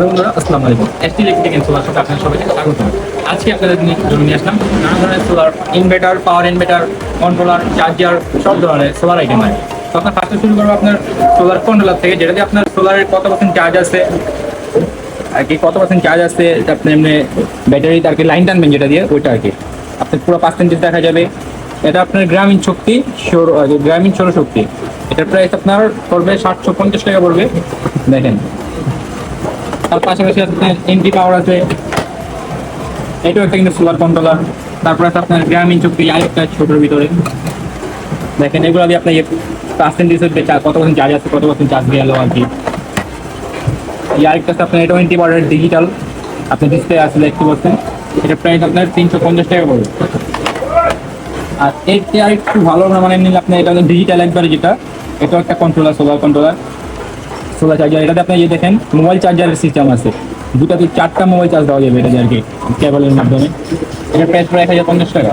Hello বন্ধুরা আসসালামু আলাইকুম। এসটি ইলেকট্রিক এন্ড সোলার শপে আপনাদের সবাইকে স্বাগত। আজকে আপনাদের নিয়ে জন্য নিয়ে আসলাম। নানা ধরনের solar inverter power inverter controller charger সব ধরনের সোলার আইটেম আছে। তো আপনার ফার্স্টে শুরু করব আপনার সোলার কন্ট্রোলার থেকে যেটাতে আপনার সোলারের কত পার্সেন্ট চার্জ আছে, আর কি কত পার্সেন্ট চার্জ আছে আপনি এমনি ব্যাটারিতে আর কি লাইন টানবেন যেটা দিয়ে, ওইটা আর কি। আপনার পুরো পার্সেন্টেজ দেখা যাবে। এটা আপনার গ্রামীণ শক্তি, সৌর গ্রামীণ সৌরশক্তি। এটার প্রাইস আপনার পড়বে সাতশো পঞ্চাশ টাকা পড়বে। দেখেন। তার পাশাপাশি আপনার এনটি পাওয়ার আছে। এটাও একটা কিন্তু সোলার কন্ট্রোলার তারপরে আছে আপনার গ্রামীণ চুক্তি, আরেকটা ছোটোর ভিতরে। দেখেন, এগুলো দিয়ে আপনার পার্সেন্টেজ হচ্ছে কত পার্সেন্ট চার্জ আছে, কত পার্সেন্ট চার্জ গেলো আর কি। এই আরেকটা আছে আপনার টোয়েন্টি পাওয়ারের ডিজিটাল আপনি ডিসপ্লে আছে দেখতে পাচ্ছেন। এটা প্রাইস আপনার তিনশো পঞ্চাশ টাকা পড়বে আর এর চেয়ে আরেকটু ভালো মানে নিলে আপনি, এটা ডিজিটাল একবারে যেটা, এটাও একটা controller solar controller solar charger, এটাতে আপনি ইয়ে দেখেন, মোবাইল চার্জারের সিস্টেম আছে। দুটাতে চারটা মোবাইল চার্জ দেওয়া যাবে এটা আর কি, কেবলের মাধ্যমে? এটা প্রাইস প্রায় এক হাজার পঞ্চাশ টাকা।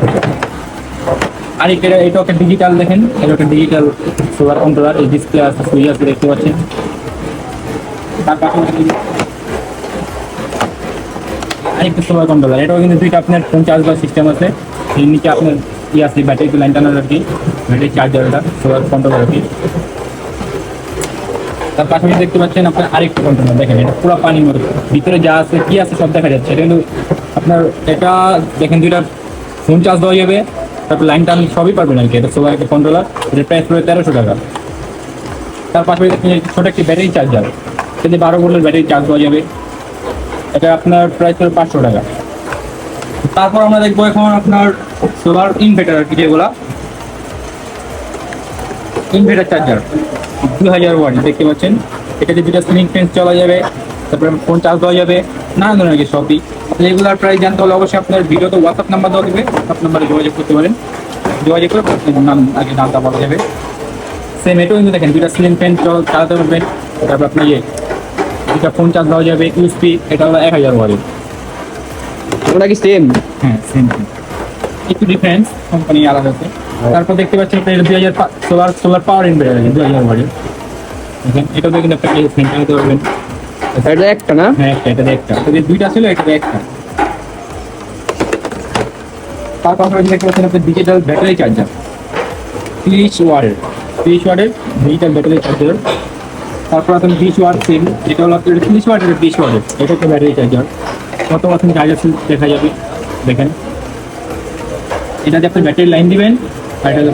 আর এটা এটা একটা ডিজিটাল দেখেন এটা একটা ডিজিটাল সোলার কন্ট্রোলার এই ডিসপ্লে আছে সুইচ আছে, দেখতে পাচ্ছেন। তার পাশাপাশি আরেকটা সোলার কন্ট্রোলার এটাও কিন্তু দুইটা আপনার ফোন চার্জ দেওয়ার সিস্টেম আছে। এর নিচে আপনার ই আছে ব্যাটারি লাইন টানার আর কি ব্যাটারি চার্জার এটা সোলার কন্ট্রোলার আর কি। তার পাশাপাশি দেখতে পাচ্ছেন আপনার আরেকটা কন্ট্রোলার দেখেন, এটা পুরো পানির মতো। ভিতরে যা আছে, কি আছে সব দেখা যাচ্ছে। এটা কিন্তু আপনার, এটা দেখেন দুইটা ফোন চার্জ দেওয়া যাবে। তারপর লাইন টান সবই পারবেন আর কি। এটা সোলার একটা কন্ট্রোলার এটার প্রাইস পড়বে তেরোশো টাকা। তার পাশাপাশি দেখেন ছোট একটি ব্যাটারি চার্জার এতে বারো ভোল্টের ব্যাটারি চার্জ দেওয়া যাবে। এটা আপনার প্রাইস পড়বে পাঁচশো টাকা। তারপর আমরা দেখব এখন আপনার সোলার ইনভার্টার আর কি যেগুলা। ইনভার্টার চার্জার দু হাজার ওয়াট দেখতে পাচ্ছেন? এটাতে দুটো স্ক্রিন ফেন্স চলা যাবে তারপরে ফোন চার্জ দেওয়া যাবে নানা ধরনের কিছু সবই এগুলার প্রাইস জানতে হলে অবশ্যই আপনার ভিডিওতে হোয়াটসঅ্যাপ নাম্বার দেওয়া দেবে হোয়াটসঅ্যাপ নাম্বারে যোগাযোগ করতে পারেন। যোগাযোগ করে নাম আগে নামটা বলা যাবে। সেম এটাও কিন্তু দেখেন দুটা স্ক্রিন ফ্যান চালাতে পারবেন তারপর আপনার ইয়ে দুটা ফোন চার্জ দেওয়া যাবে ইউএসপি এটা হলো এক হাজার ওয়াটের ওটা কি সেম হ্যাঁ সেম একটু ডিফারেন্স কোম্পানি আলাদা আছে। তারপর দেখতে পাচ্ছেন আপনার দুই হাজার সোলার সোলার পাওয়ার ইনভার্টার দুই হাজার দেখেন এটাও কিন্তু সেন্টার দিতে পারবেন। এটা একটা না? হ্যাঁ একটা এটা একটা। তো যে দুইটা ছিল এটা একটা। তার পাশাপাশি দেখতে পাচ্ছেন আপনার ডিজিটাল ব্যাটারি চার্জার তিরিশ ওয়ার্ডের তিরিশ ওয়ার্ডের ডিজিটাল ব্যাটারি চার্জার তারপর আপনার বিশ ওয়ার্ড সিম যেটা হলো আপনার তিরিশ ওয়ার্ডের বিশ ওয়ার্ডের এটা একটা ব্যাটারি চার্জার কত পার্সেন্ট চার্জ আছে দেখা যাবে। দেখেন। এটাতে আপনি ব্যাটারি লাইন দিবেন। আর এটা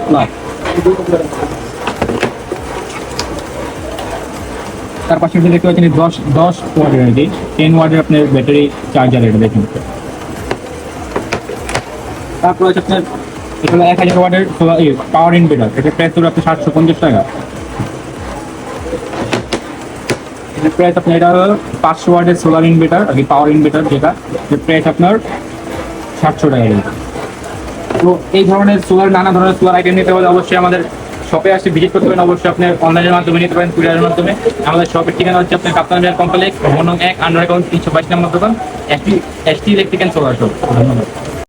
তার পাশে দেখতে পাচ্ছেন দশ দশ ওয়ার্ডের আর টেন ওয়ার্ডের আপনার ব্যাটারি চার্জার এটা দেখুন। তারপর হচ্ছে আপনার, এটা হলো এক হাজার ওয়ার্ডের পাওয়ার ইনভার্টার এটা প্রাইস হলো আপনার সাতশো পঞ্চাশ টাকা। এটার প্রাইস আপনার, এটা পাঁচশো ওয়ার্ডের সোলার ইনভার্টার আর কি পাওয়ার ইনভার্টার যেটা, এর প্রাইস আপনার সাতশো টাকা। তো এই ধরনের সোলার নানা ধরনের সোলার আইটেম নিতে হলে অবশ্যই আমাদের শপে আসে ভিজিট করতে পারেন। অবশ্যই আপনি অনলাইনের মাধ্যমে নিতে পারেন কুরিয়ারের মাধ্যমে। আমাদের শপের ঠিকানা হচ্ছে আপনার কাপ্তান বিহার কমপ্লেক্স এক আন্ডার অ্যাকাউন্ট তিনশো বাইশ নম্বর দোকান ST ST electric solar shop ধন্যবাদ।